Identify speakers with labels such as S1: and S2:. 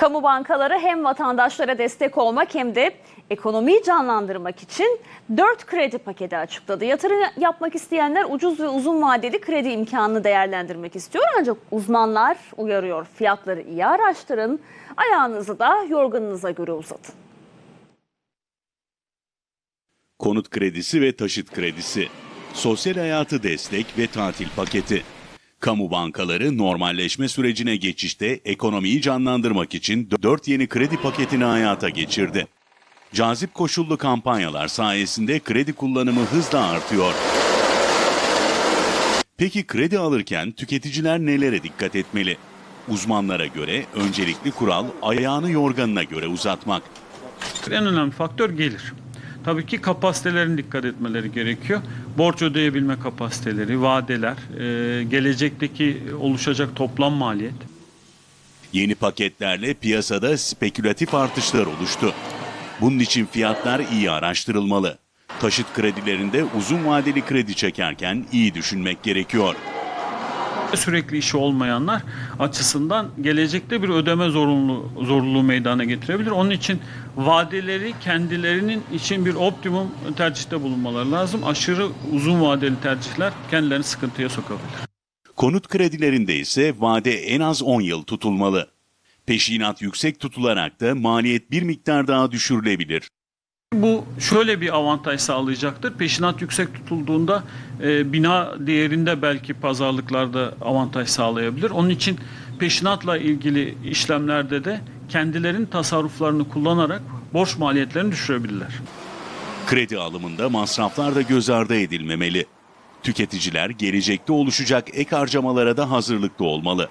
S1: Kamu bankaları hem vatandaşlara destek olmak hem de ekonomiyi canlandırmak için 4 kredi paketi açıkladı. Yatırım yapmak isteyenler ucuz ve uzun vadeli kredi imkanını değerlendirmek istiyor ancak uzmanlar uyarıyor. Fiyatları iyi araştırın, ayağınızı da yorganunuza göre uzatın.
S2: konut kredisi ve taşıt kredisi, sosyal hayatı destek ve tatil paketi. Kamu bankaları normalleşme sürecine geçişte ekonomiyi canlandırmak için 4 yeni kredi paketini hayata geçirdi. Cazip koşullu kampanyalar sayesinde kredi kullanımı hızla artıyor. Peki kredi alırken tüketiciler nelere dikkat etmeli? Uzmanlara göre öncelikli kural ayağını yorganına göre uzatmak.
S3: En önemli faktör gelir. Tabii ki kapasitelerin dikkat etmeleri gerekiyor. Borç ödeyebilme kapasiteleri, vadeler, e, gelecekteki oluşacak toplam maliyet.
S2: Yeni paketlerle piyasada spekülatif artışlar oluştu. Bunun için fiyatlar iyi araştırılmalı. Taşıt kredilerinde uzun vadeli kredi çekerken iyi düşünmek gerekiyor.
S3: Sürekli işi olmayanlar açısından gelecekte bir ödeme zorunlu, zorunluluğu meydana getirebilir. Onun için vadeleri kendilerinin için bir optimum tercihte bulunmaları lazım. Aşırı uzun vadeli tercihler kendilerini sıkıntıya sokabilir.
S2: Konut kredilerinde ise vade en az 10 yıl tutulmalı. Peşinat yüksek tutularak da maliyet bir miktar daha düşürülebilir.
S3: Bu şöyle bir avantaj sağlayacaktır. Peşinat yüksek tutulduğunda e, bina değerinde belki pazarlıklarda avantaj sağlayabilir. Onun için peşinatla ilgili işlemlerde de kendilerinin tasarruflarını kullanarak borç maliyetlerini düşürebilirler.
S2: Kredi alımında masraflar da göz ardı edilmemeli. Tüketiciler gelecekte oluşacak ek harcamalara da hazırlıklı olmalı.